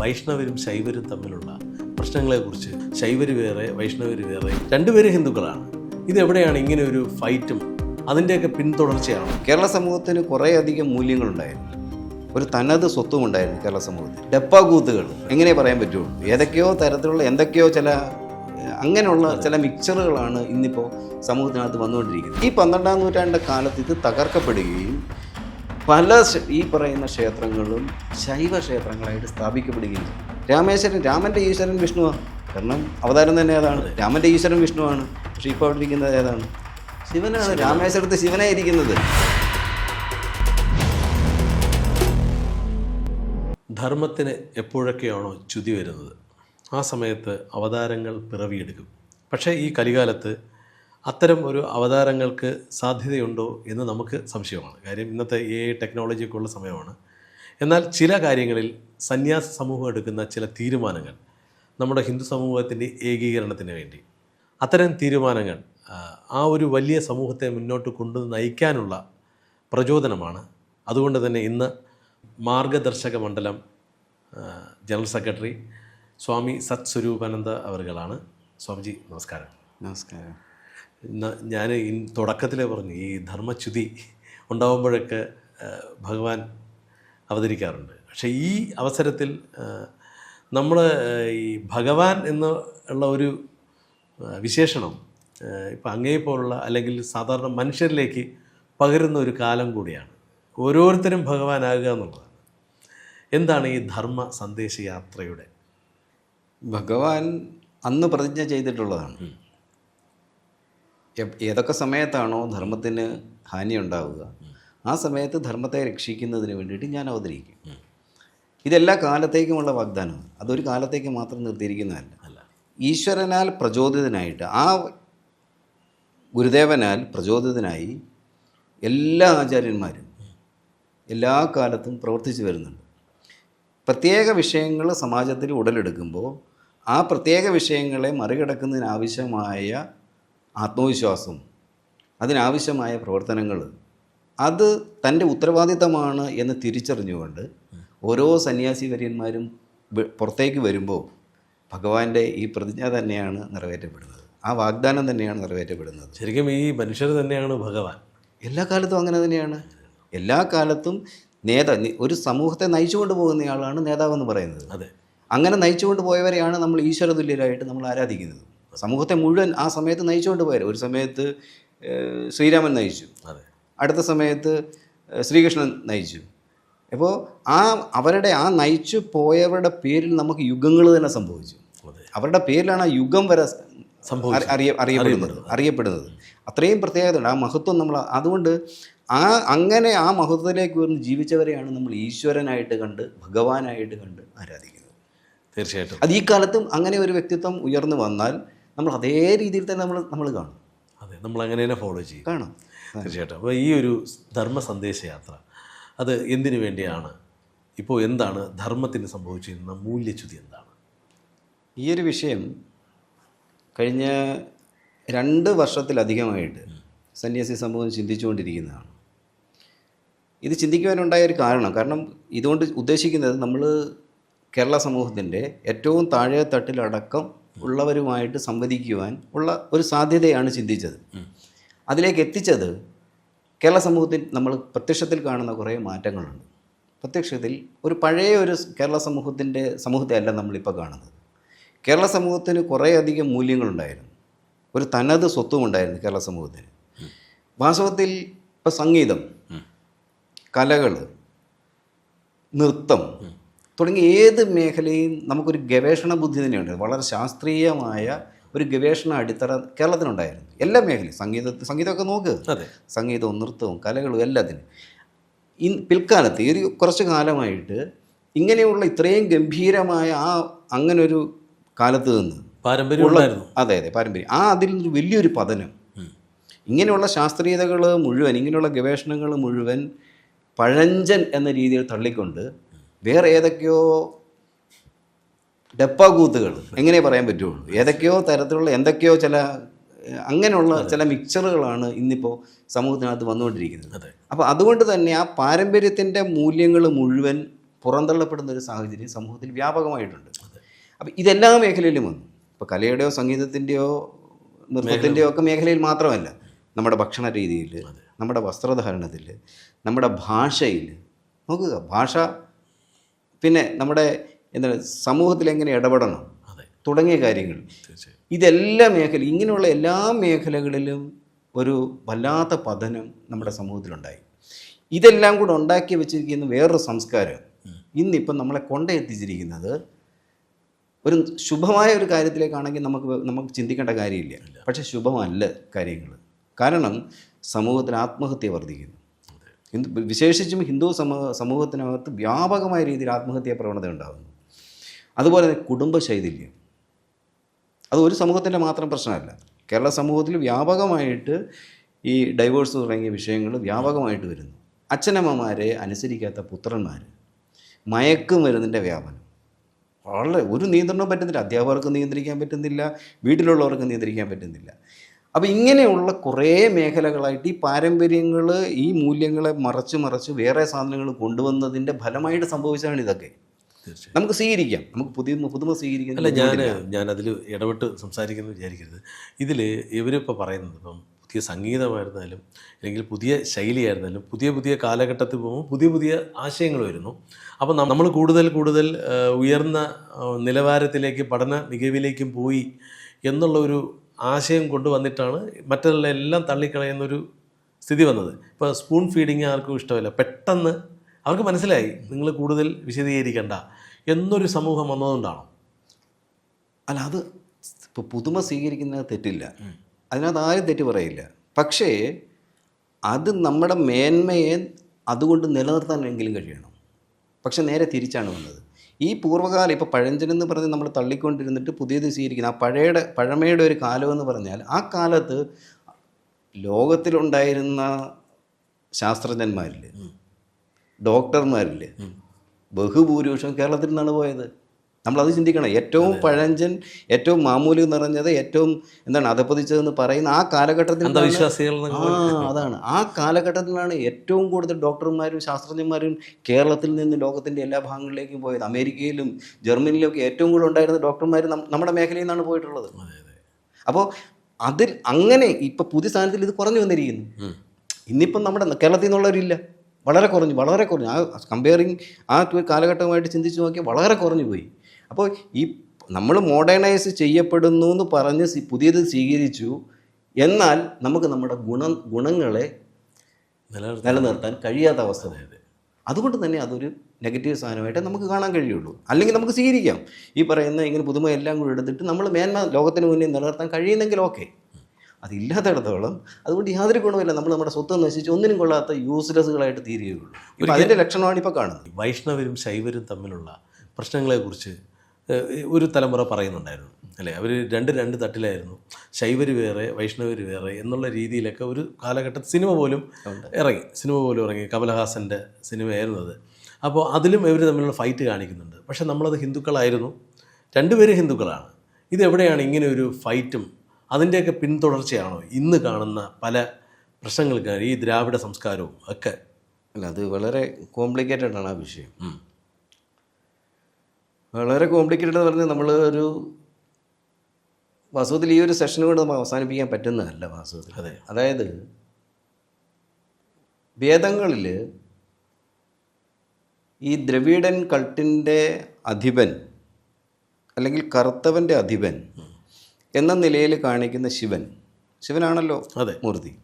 വൈഷ്ണവരും ശൈവരും തമ്മിലുള്ള പ്രശ്നങ്ങളെക്കുറിച്ച് ശൈവര് വേറെ വൈഷ്ണവര് വേറെ രണ്ടുപേരും ഹിന്ദുക്കളാണ്. ഇതെവിടെയാണ് ഇങ്ങനെ ഒരു ഫൈറ്റും? അതിന്റെയൊക്കെ പിന്തുടർച്ചയാണ്. കേരള സമൂഹത്തിന് കുറേയധികം മൂല്യങ്ങളുണ്ടായിരുന്നു. ഒരു തനത് സ്വത്തും ഉണ്ടായിരുന്നു കേരള സമൂഹത്തിൽ. ഡപ്പാകൂത്തുകൾ എങ്ങനെ പറയാൻ പറ്റുള്ളൂ ഏതൊക്കെയോ തരത്തിലുള്ള എന്തൊക്കെയോ ചില അങ്ങനെയുള്ള ചില മിക്സറുകളാണ് ഇന്നിപ്പോൾ സമൂഹത്തിനകത്ത് വന്നുകൊണ്ടിരിക്കുന്നത്. ഈ പന്ത്രണ്ടാം നൂറ്റാണ്ടിന്റെ കാലത്ത് ഇത് തകർക്കപ്പെടുകയും പല ഈ പറയുന്ന ക്ഷേത്രങ്ങളും ശൈവ ക്ഷേത്രങ്ങളായിട്ട് സ്ഥാപിക്കപ്പെടുകയും. രാമേശ്വരൻ രാമന്റെ ഈശ്വരൻ വിഷ്ണുവാണ് കാരണം അവതാരം തന്നെ ഏതാണ്? രാമന്റെ ഈശ്വരൻ വിഷ്ണുവാണ്. പക്ഷേ ഇപ്പോൾ അവിടെ ഇരിക്കുന്നത് ഏതാണ്? ശിവനാണ്. രാമേശ്വരത്ത് ശിവനായിരിക്കുന്നത് ധർമ്മത്തിന് എപ്പോഴൊക്കെയാണോ ചുതി വരുന്നത്? ആ സമയത്ത് അവതാരങ്ങൾ പിറവിയെടുക്കും. പക്ഷേ ഈ കലികാലത്ത് അത്തരം ഒരു അവതാരങ്ങൾക്ക് സാധ്യതയുണ്ടോ എന്ന് നമുക്ക് സംശയമാണ്. കാര്യം ഇന്നത്തെ എ ഉള്ള സമയമാണ്. എന്നാൽ ചില കാര്യങ്ങളിൽ സന്യാസ സമൂഹം എടുക്കുന്ന ചില തീരുമാനങ്ങൾ നമ്മുടെ ഹിന്ദു സമൂഹത്തിന്റെ ഏകീകരണത്തിന് വേണ്ടി അത്തരം തീരുമാനങ്ങൾ ആ, ഒരു വലിയ സമൂഹത്തെ മുന്നോട്ട് കൊണ്ടു നയിക്കാനുള്ള പ്രചോദനമാണ്. അതുകൊണ്ട് തന്നെ ഇന്ന് മാർഗദർശക മണ്ഡലം ജനറൽ സെക്രട്ടറി സ്വാമി സത് സ്വരൂപാനന്ദ അവറുകളാണ്. സ്വാമിജി നമസ്കാരം. നമസ്കാരം. ഞാൻ തുടക്കത്തിലേ പറഞ്ഞു ഈ ധർമ്മച്യുതി ഉണ്ടാകുമ്പോഴൊക്കെ ഭഗവാൻ അവതരിക്കാറുണ്ട്. പക്ഷേ ഈ അവസരത്തിൽ നമ്മൾ ഈ ഭഗവാൻ എന്ന് ഉള്ള ഒരു വിശേഷണം ഇപ്പം അങ്ങേ പോലുള്ള അല്ലെങ്കിൽ സാധാരണ മനുഷ്യരിലേക്ക് പകരുന്ന ഒരു കാലം കൂടിയാണ്. ഓരോരുത്തരും ഭഗവാനാകുക എന്നുള്ളതാണ്. എന്താണ് ഈ ധർമ്മ സന്ദേശയാത്രയുടെ? ഭഗവാൻ അന്ന് പ്രതിജ്ഞ ചെയ്തിട്ടുള്ളതാണ്. ഏതൊക്കെ സമയത്താണോ ധർമ്മത്തിന് ഹാനി ഉണ്ടാവുക ആ സമയത്ത് ധർമ്മത്തെ രക്ഷിക്കുന്നതിന് വേണ്ടിയിട്ട് ഞാൻ അവതരിക്കും. ഇതെല്ലാ കാലത്തേക്കുമുള്ള വാഗ്ദാനമാണ് അതൊരു കാലത്തേക്ക് മാത്രം നിർത്തിയിരിക്കുന്നതല്ല. ഈശ്വരനാൽ പ്രചോദിതനായിട്ട് ആ ഗുരുദേവനാൽ പ്രചോദിതനായി എല്ലാ ആചാര്യന്മാരും എല്ലാ കാലത്തും പ്രവർത്തിച്ചു വരുന്നുണ്ട്. പ്രത്യേക വിഷയങ്ങൾ സമാജത്തിൽ ഉടലെടുക്കുമ്പോൾ ആ പ്രത്യേക വിഷയങ്ങളെ മറികടക്കുന്നതിനാവശ്യമായ ആത്മവിശ്വാസം അതിനാവശ്യമായ പ്രവർത്തനങ്ങൾ അത് തന്റെ ഉത്തരവാദിത്തമാണ് എന്ന് തിരിച്ചറിഞ്ഞുകൊണ്ട് ഓരോ സന്യാസി വര്യന്മാരും പുറത്തേക്ക് വരുമ്പോൾ ഭഗവാന്റെ ഈ പ്രതിജ്ഞ തന്നെയാണ് നിറവേറ്റപ്പെടുന്നത്. ആ വാഗ്ദാനം തന്നെയാണ് നിറവേറ്റപ്പെടുന്നത്. ശരിക്കും ഈ മനുഷ്യർ തന്നെയാണ് ഭഗവാൻ. എല്ലാ കാലത്തും അങ്ങനെ തന്നെയാണ്. എല്ലാ കാലത്തും നേതാ ഒരു സമൂഹത്തെ നയിച്ചുകൊണ്ട് പോകുന്നയാളാണ് നേതാവെന്ന് പറയുന്നത്. അതെ. അങ്ങനെ നയിച്ചുകൊണ്ട് പോയവരെയാണ് നമ്മൾ ഈശ്വരതുല്യരായിട്ട് നമ്മൾ ആരാധിക്കുന്നത്. സമൂഹത്തെ മുഴുവൻ ആ സമയത്ത് നയിച്ചുകൊണ്ട് പോയാലും? ഒരു സമയത്ത് ശ്രീരാമൻ നയിച്ചു. അതെ. അടുത്ത സമയത്ത് ശ്രീകൃഷ്ണൻ നയിച്ചു. അപ്പോൾ ആ അവരുടെ ആ നയിച്ചു പോയവരുടെ പേരിൽ നമുക്ക് യുഗങ്ങൾ തന്നെ സംഭവിച്ചു. അവരുടെ പേരിലാണ് ആ യുഗം വരെ. അറിയ അറിയപ്പെടുന്നത് അറിയപ്പെടുന്നത്. അത്രയും പ്രത്യേകത ഉണ്ട് ആ മഹത്വം നമ്മൾ അതുകൊണ്ട് ആ അങ്ങനെ ആ മഹത്വത്തിലേക്ക് വരുന്ന ജീവിച്ചവരെയാണ് നമ്മൾ ഈശ്വരനായിട്ട് കണ്ട് ഭഗവാനായിട്ട് കണ്ട് ആരാധിക്കുന്നത്. തീർച്ചയായിട്ടും. അത് ഈ കാലത്തും അങ്ങനെ ഒരു വ്യക്തിത്വം ഉയർന്നു വന്നാൽ നമ്മൾ അതേ രീതിയിൽ തന്നെ നമ്മൾ നമ്മൾ കാണും. അതെ നമ്മൾ അങ്ങനെ തന്നെ ഫോളോ ചെയ്യും. കാണും. തീർച്ചയായിട്ടും. അപ്പോൾ ഈ ഒരു ധർമ്മ സന്ദേശയാത്ര അത് എന്തിനു വേണ്ടിയാണ്? ഇപ്പോൾ എന്താണ് ധർമ്മത്തിന് സംഭവിച്ചിരുന്ന മൂല്യച്യുതി എന്താണ്? ഈ ഒരു വിഷയം കഴിഞ്ഞ രണ്ട് വർഷത്തിലധികമായിട്ട് സന്യാസി സമൂഹം ചിന്തിച്ചുകൊണ്ടിരിക്കുന്നതാണ്. ഇത് ചിന്തിക്കുവാനുണ്ടായ ഒരു കാരണം കാരണം ഇതുകൊണ്ട് ഉദ്ദേശിക്കുന്നത് നമ്മൾ കേരള സമൂഹത്തിന്റെ ഏറ്റവും താഴെ തട്ടിലടക്കം ഉള്ളവരുമായിട്ട് സംവദിക്കുവാൻ ഉള്ള ഒരു സാധ്യതയാണ് ചിന്തിച്ചത്. അതിലേക്ക് എത്തിച്ചത് കേരള സമൂഹത്തിൽ നമ്മൾ പ്രത്യക്ഷത്തിൽ കാണുന്ന കുറേ മാറ്റങ്ങളുണ്ട്. പ്രത്യക്ഷത്തിൽ ഒരു പഴയ ഒരു കേരള സമൂഹത്തിന്റെ സമൂഹത്തെ അല്ല നമ്മളിപ്പോൾ കാണുന്നത്. കേരള സമൂഹത്തിന് കുറേയധികം മൂല്യങ്ങളുണ്ടായിരുന്നു. ഒരു തനത് സ്വത്തും ഉണ്ടായിരുന്നു കേരള സമൂഹത്തിന്. വാസ്തവത്തിൽ ഇപ്പോൾ സംഗീതം കലകൾ നൃത്തം തുടങ്ങിയ ഏത് മേഖലയും നമുക്കൊരു ഗവേഷണ ബുദ്ധി തന്നെയുണ്ട്. വളരെ ശാസ്ത്രീയമായ ഒരു ഗവേഷണ അടിത്തറ കേരളത്തിനുണ്ടായിരുന്നു എല്ലാ മേഖലയും. സംഗീത സംഗീതമൊക്കെ നോക്ക്. അതെ. സംഗീതവും നൃത്തവും കലകളും എല്ലാത്തിനും. ഇൻ പിൽക്കാലത്ത് ഈ ഒരു കുറച്ച് കാലമായിട്ട് ഇങ്ങനെയുള്ള ഇത്രയും ഗംഭീരമായ ആ അങ്ങനൊരു കാലത്ത് നിന്ന് പാരമ്പര്യം അതെ അതെ പാരമ്പര്യം. ആ അതിൽ നിന്ന് വലിയൊരു പതനം. ഇങ്ങനെയുള്ള ശാസ്ത്രീയതകൾ മുഴുവൻ ഇങ്ങനെയുള്ള ഗവേഷണങ്ങൾ മുഴുവൻ പഴഞ്ചൻ എന്ന രീതിയിൽ തള്ളിക്കൊണ്ട് വേറെ ഏതൊക്കെയോ ഡപ്പാകൂത്തുകൾ എങ്ങനെ പറയാൻ പറ്റുള്ളൂ. ഏതൊക്കെയോ തരത്തിലുള്ള എന്തൊക്കെയോ ചില അങ്ങനെയുള്ള ചില മിക്സറുകളാണ് ഇന്നിപ്പോൾ സമൂഹത്തിനകത്ത് വന്നുകൊണ്ടിരിക്കുന്നത്. അപ്പോൾ അതുകൊണ്ട് തന്നെ ആ പാരമ്പര്യത്തിന്റെ മൂല്യങ്ങൾ മുഴുവൻ പുറന്തള്ളപ്പെടുന്ന ഒരു സാഹചര്യം സമൂഹത്തിൽ വ്യാപകമായിട്ടുണ്ട്. അപ്പം ഇതെല്ലാ മേഖലയിലും വന്നു. ഇപ്പോൾ കലയുടെയോ സംഗീതത്തിന്റെയോ നൃത്തത്തിന്റെയോ ഒക്കെ മേഖലയിൽ മാത്രമല്ല നമ്മുടെ ഭക്ഷണ രീതിയിൽ നമ്മുടെ വസ്ത്രധാരണത്തിൽ നമ്മുടെ ഭാഷയിൽ നോക്കുക ഭാഷ പിന്നെ നമ്മുടെ എന്താണ് സമൂഹത്തിൽ എങ്ങനെ ഇടപെടണം? തുടങ്ങിയ കാര്യങ്ങൾ. ഇതെല്ലാ മേഖല ഇങ്ങനെയുള്ള എല്ലാ മേഖലകളിലും ഒരു വല്ലാത്ത പതനം നമ്മുടെ സമൂഹത്തിലുണ്ടായി. ഇതെല്ലാം കൂടെ ഉണ്ടാക്കി വെച്ചിരിക്കുന്ന വേറൊരു സംസ്കാരം ഇന്നിപ്പം നമ്മളെ കൊണ്ടെത്തിച്ചിരിക്കുന്നത് ഒരു ശുഭമായ ഒരു കാര്യത്തിലേക്കാണെങ്കിൽ നമുക്ക് നമുക്ക് ചിന്തിക്കേണ്ട കാര്യമില്ല. പക്ഷേ ശുഭമല്ല കാര്യങ്ങൾ. കാരണം സമൂഹത്തിൽ ആത്മഹത്യ വർദ്ധിക്കുന്നു. ഹിന്ദു വിശേഷിച്ചും ഹിന്ദു സമൂഹ സമൂഹത്തിനകത്ത് വ്യാപകമായ രീതിയിൽ ആത്മഹത്യാ പ്രവണത ഉണ്ടാകുന്നു. അതുപോലെ തന്നെ കുടുംബശൈഥില്യം. അത് ഒരു സമൂഹത്തിന്റെ മാത്രം പ്രശ്നമല്ല. കേരള സമൂഹത്തിൽ വ്യാപകമായിട്ട് ഈ ഡൈവേഴ്സ് തുടങ്ങിയ വിഷയങ്ങൾ വ്യാപകമായിട്ട് വരുന്നു. അച്ഛനമ്മമാരെ അനുസരിക്കാത്ത പുത്രന്മാർ മയക്കുമരുന്നിന്റെ വ്യാപനം. വളരെ ഒരു നിയന്ത്രണവും പറ്റുന്നില്ല. അധ്യാപകർക്ക് നിയന്ത്രിക്കാൻ പറ്റുന്നില്ല. വീട്ടിലുള്ളവർക്ക് നിയന്ത്രിക്കാൻ പറ്റുന്നില്ല. അപ്പോൾ ഇങ്ങനെയുള്ള കുറേ മേഖലകളായിട്ട് ഈ പാരമ്പര്യങ്ങൾ ഈ മൂല്യങ്ങളെ മറച്ച് മറച്ച് വേറെ സാധനങ്ങൾ കൊണ്ടുവന്നതിന്റെ ഫലമായിട്ട് സംഭവിച്ചതാണ് ഇതൊക്കെ. നമുക്ക് സ്വീകരിക്കാം. നമുക്ക് പുതിയ പുതുമ സ്വീകരിക്കാം അല്ല ഞാൻ ഞാൻ അതിൽ ഇടപെട്ട് സംസാരിക്കുന്നു വിചാരിക്കരുത്. ഇതിൽ ഇവരിപ്പോൾ പറയുന്നത് ഇപ്പം പുതിയ സംഗീതമായിരുന്നാലും അല്ലെങ്കിൽ പുതിയ ശൈലിയായിരുന്നാലും പുതിയ പുതിയ കാലഘട്ടത്തിൽ പോകുമ്പോൾ പുതിയ പുതിയ ആശയങ്ങൾ വരുന്നു. അപ്പം നമ്മൾ കൂടുതൽ കൂടുതൽ ഉയർന്ന നിലവാരത്തിലേക്ക് പഠന മികവിലേക്കും പോയി എന്നുള്ള ഒരു ആശയം കൊണ്ടുവന്നിട്ടാണ് മറ്റുള്ള എല്ലാം തള്ളിക്കളയുന്നൊരു സ്ഥിതി വന്നത്. ഇപ്പോൾ സ്പൂൺ ഫീഡിങ് ആർക്കും ഇഷ്ടമല്ല. പെട്ടെന്ന് അവർക്ക് മനസ്സിലായി നിങ്ങൾ കൂടുതൽ വിശദീകരിക്കേണ്ട എന്നൊരു സമൂഹം വന്നതുകൊണ്ടാണോ. അല്ല അത് ഇപ്പോൾ പുതുമ സ്വീകരിക്കുന്നത് തെറ്റില്ല. അതിനകത്ത് ആരും തെറ്റ് പറയില്ല. പക്ഷേ അത് നമ്മുടെ മേന്മയെ അതുകൊണ്ട് നിലനിർത്താനെങ്കിലും കഴിയണം. പക്ഷെ നേരെ തിരിച്ചാണ് വന്നത്. ഈ പൂർവകാലം ഇപ്പോൾ പഴഞ്ചനെന്ന് പറഞ്ഞ് നമ്മൾ തള്ളിക്കൊണ്ടിരുന്നിട്ട് പുതിയത് സ്വീകരിക്കുന്ന ആ പഴയുടെ പഴമയുടെ ഒരു കാലമെന്ന് പറഞ്ഞാൽ ആ കാലത്ത് ലോകത്തിലുണ്ടായിരുന്ന ശാസ്ത്രജ്ഞന്മാരിൽ ഡോക്ടർമാരിൽ ബഹുഭൂരിപക്ഷം കേരളത്തിൽ നിന്നാണ് പോയത്. നമ്മളത് ചിന്തിക്കണം. ഏറ്റവും പഴഞ്ചൻ ഏറ്റവും മാമൂലി നിറഞ്ഞത് ഏറ്റവും എന്താണ് അധപ്പതിച്ചതെന്ന് പറയുന്ന ആ കാലഘട്ടത്തിൽ അന്ധവിശ്വാസികൾ ആ അതാണ്. ആ കാലഘട്ടത്തിലാണ് ഏറ്റവും കൂടുതൽ ഡോക്ടർമാരും ശാസ്ത്രജ്ഞന്മാരും കേരളത്തിൽ നിന്ന് ലോകത്തിന്റെ എല്ലാ ഭാഗങ്ങളിലേക്കും പോയത്. അമേരിക്കയിലും ജർമ്മനിയിലും ഒക്കെ ഏറ്റവും കൂടുതൽ ഉണ്ടായിരുന്ന ഡോക്ടർമാർ നമ്മുടെ മേഖലയിൽ നിന്നാണ് പോയിട്ടുള്ളത്. അപ്പോൾ അതിൽ അങ്ങനെ ഇപ്പോൾ പുതിയ സ്ഥാനത്തിൽ ഇത് കുറഞ്ഞു വന്നിരിക്കുന്നു. ഇന്നിപ്പം നമ്മുടെ കേരളത്തിൽ നിന്നുള്ളവരില്ല. വളരെ കുറഞ്ഞു വളരെ കുറഞ്ഞു. ആ കമ്പയറിങ് ആ കാലഘട്ടമായിട്ട് ചിന്തിച്ച് നോക്കിയാൽ വളരെ കുറഞ്ഞു പോയി. അപ്പോൾ ഈ നമ്മൾ മോഡേണൈസ് ചെയ്യപ്പെടുന്നു എന്ന് പറഞ്ഞ് പുതിയത് സ്വീകരിച്ചു. എന്നാൽ നമുക്ക് നമ്മുടെ ഗുണ ഗുണങ്ങളെ നിലനിർത്താൻ കഴിയാത്ത അവസ്ഥ. അതുകൊണ്ട് തന്നെ അതൊരു നെഗറ്റീവ് സാധനമായിട്ട് നമുക്ക് കാണാൻ കഴിയുള്ളൂ. അല്ലെങ്കിൽ നമുക്ക് സ്വീകരിക്കാം. ഈ പറയുന്ന ഇങ്ങനെ പുതുമ എല്ലാം കൂടി എടുത്തിട്ട് നമ്മൾ മേന്മ ലോകത്തിന് മുന്നിൽ നിലനിർത്താൻ കഴിയുന്നെങ്കിൽ ഓക്കെ. അതില്ലാത്തിടത്തോളം അതുകൊണ്ട് യാതൊരു ഗുണമില്ല നമ്മൾ നമ്മുടെ സ്വത്ത് നശിച്ച് ഒന്നിനും കൊള്ളാത്ത യൂസ്ലെസ്സുകളായിട്ട് തീരുകയുള്ളൂ. അതിന്റെ ലക്ഷണമാണ് ഇപ്പോൾ കാണുന്നത്. വൈഷ്ണവരും ശൈവരും തമ്മിലുള്ള പ്രശ്നങ്ങളെക്കുറിച്ച് ഒരു തലമുറ പറയുന്നുണ്ടായിരുന്നു അല്ലേ? അവർ രണ്ട് രണ്ട് തട്ടിലായിരുന്നു. ശൈവര് വേറെ വൈഷ്ണവർ വേറെ എന്നുള്ള രീതിയിലൊക്കെ ഒരു കാലഘട്ടത്തിൽ സിനിമ പോലും ഇറങ്ങി. സിനിമ പോലും ഇറങ്ങി. കമലഹാസന്റെ സിനിമയായിരുന്നു അത് അപ്പോൾ അതിലും ഇവർ തമ്മിലുള്ള ഫൈറ്റ് കാണിക്കുന്നുണ്ട്. പക്ഷേ നമ്മളത് ഹിന്ദുക്കളായിരുന്നു. രണ്ടുപേരും ഹിന്ദുക്കളാണ്. ഇതെവിടെയാണ് ഇങ്ങനെ ഒരു ഫൈറ്റും അതിന്റെയൊക്കെ പിന്തുടർച്ചയാണോ ഇന്ന് കാണുന്ന പല പ്രശ്നങ്ങൾക്ക് ഈ ദ്രാവിഡ സംസ്കാരവും ഒക്കെ? അല്ല അത് വളരെ കോംപ്ലിക്കേറ്റഡ് ആണ് ആ വിഷയം. വളരെ കോംപ്ലിക്കേറ്റഡ് എന്ന് പറഞ്ഞാൽ നമ്മൾ ഒരു വാസ്തവത്തിൽ ഈ ഒരു സെഷൻ കൊണ്ട് നമുക്ക് അവസാനിപ്പിക്കാൻ പറ്റുന്നതല്ല വാസ്തവത്തിൽ. അതെ. അതായത് വേദങ്ങളിൽ ഈ ദ്രവീഡൻ കൾട്ടിന്റെ അധിപൻ അല്ലെങ്കിൽ കറുത്തവന്റെ അധിപൻ എന്ന നിലയിൽ കാണിക്കുന്ന ശിവൻ. ശിവനാണല്ലോ അതെ. മൂർത്തി.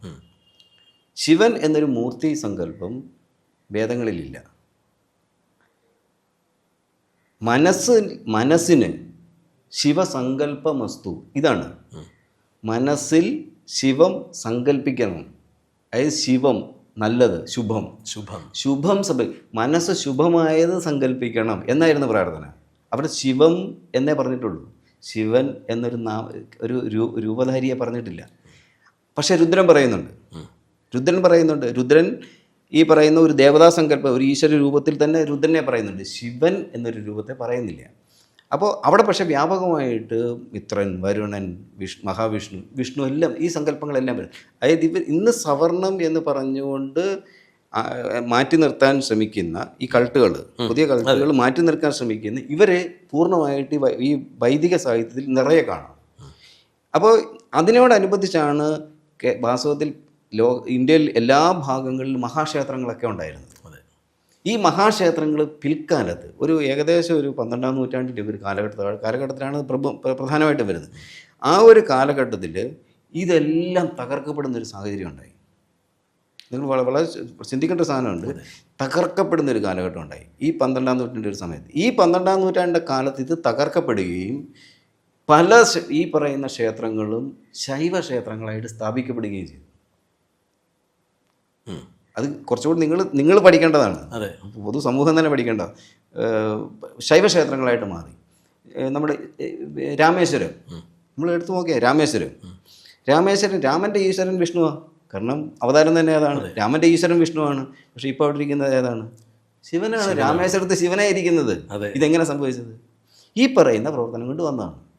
ശിവൻ എന്നൊരു മൂർത്തി സങ്കല്പം വേദങ്ങളിലില്ല. മനസ്സ് മനസ്സിന് ശിവസങ്കല്പമസ്തു. ഇതാണ്. മനസ്സിൽ ശിവം സങ്കല്പിക്കണം. അതായത് ശിവം നല്ലത് ശുഭം. ശുഭം. ശുഭം സഭ മനസ്സ് ശുഭമായത് സങ്കല്പിക്കണം എന്നായിരുന്നു പ്രാർത്ഥന. അവിടെ ശിവം എന്നേ പറഞ്ഞിട്ടുള്ളൂ. ശിവൻ എന്നൊരു നാ ഒരു രൂപധാരിയെ പറഞ്ഞിട്ടില്ല. പക്ഷേ രുദ്രൻ പറയുന്നുണ്ട്. രുദ്രൻ പറയുന്നുണ്ട് രുദ്രൻ ഈ പറയുന്ന ഒരു ദേവതാ സങ്കല്പം ഒരു ഈശ്വര രൂപത്തിൽ തന്നെ രുദ്രനെ പറയുന്നുണ്ട്. ശിവൻ എന്നൊരു രൂപത്തെ പറയുന്നില്ല. അപ്പോൾ അവിടെ പക്ഷേ വ്യാപകമായിട്ട് മിത്രൻ വരുണൻ വിഷ് മഹാവിഷ്ണു വിഷ്ണു എല്ലാം ഈ സങ്കല്പങ്ങളെല്ലാം വരും. അതായത് ഇവർ ഇന്ന് സവർണം എന്ന് പറഞ്ഞുകൊണ്ട് മാറ്റി നിർത്താൻ ശ്രമിക്കുന്ന ഈ കൾട്ടുകൾ പുതിയ കൾട്ടുകൾ മാറ്റി നിർത്താൻ ശ്രമിക്കുന്ന ഇവരെ പൂർണമായിട്ട് ഈ വൈദിക സാഹിത്യത്തിൽ നിറയെ കാണാം. അപ്പോൾ അതിനോടനുബന്ധിച്ചാണ് വാസ്തവത്തിൽ ലോ ഇന്ത്യയിൽ എല്ലാ ഭാഗങ്ങളിലും മഹാക്ഷേത്രങ്ങളൊക്കെ ഉണ്ടായിരുന്നു. ഈ മഹാക്ഷേത്രങ്ങൾ പിൽക്കാലത്ത് ഒരു ഏകദേശം ഒരു പന്ത്രണ്ടാം നൂറ്റാണ്ടിന്റെ ഒരു കാലഘട്ടത്തിൽ കാലഘട്ടത്തിലാണ് പ്രഭു പ്രധാനമായിട്ടും വരുന്നത്. ആ ഒരു കാലഘട്ടത്തിൽ ഇതെല്ലാം തകർക്കപ്പെടുന്ന ഒരു സാഹചര്യം ഉണ്ടായി. നിങ്ങൾ വളരെ വളരെ ചിന്തിക്കേണ്ട സാധനമുണ്ട്. തകർക്കപ്പെടുന്ന ഒരു കാലഘട്ടം ഉണ്ടായി. ഈ പന്ത്രണ്ടാം നൂറ്റാണ്ടിന്റെ ഒരു സമയത്ത്. ഈ പന്ത്രണ്ടാം നൂറ്റാണ്ടിന്റെ കാലത്ത് ഇത് തകർക്കപ്പെടുകയും പല ഈ പറയുന്ന ക്ഷേത്രങ്ങളും ശൈവ ക്ഷേത്രങ്ങളായിട്ട് സ്ഥാപിക്കപ്പെടുകയും ചെയ്തു. അത് കുറച്ചുകൂടി നിങ്ങൾ നിങ്ങൾ പഠിക്കേണ്ടതാണ്. അതെ. പൊതുസമൂഹം തന്നെ പഠിക്കേണ്ട. ശൈവക്ഷേത്രങ്ങളായിട്ട് മാറി. നമ്മുടെ രാമേശ്വരം. നമ്മൾ എടുത്തു നോക്കിയ രാമേശ്വരം. രാമേശ്വരൻ രാമന്റെ ഈശ്വരൻ വിഷ്ണുവാ. കാരണം അവതാരം തന്നെ ഏതാണ്? രാമന്റെ ഈശ്വരൻ വിഷ്ണുവാണ്. പക്ഷെ ഇപ്പോൾ അവിടെ ഇരിക്കുന്നത് ഏതാണ്? ശിവനാണ്. രാമേശ്വരത്ത് ശിവനായിരിക്കുന്നത്. ഇതെങ്ങനെ സംഭവിച്ചത്? ഈ പറയുന്ന പ്രവർത്തനം കൊണ്ട് വന്നതാണ്.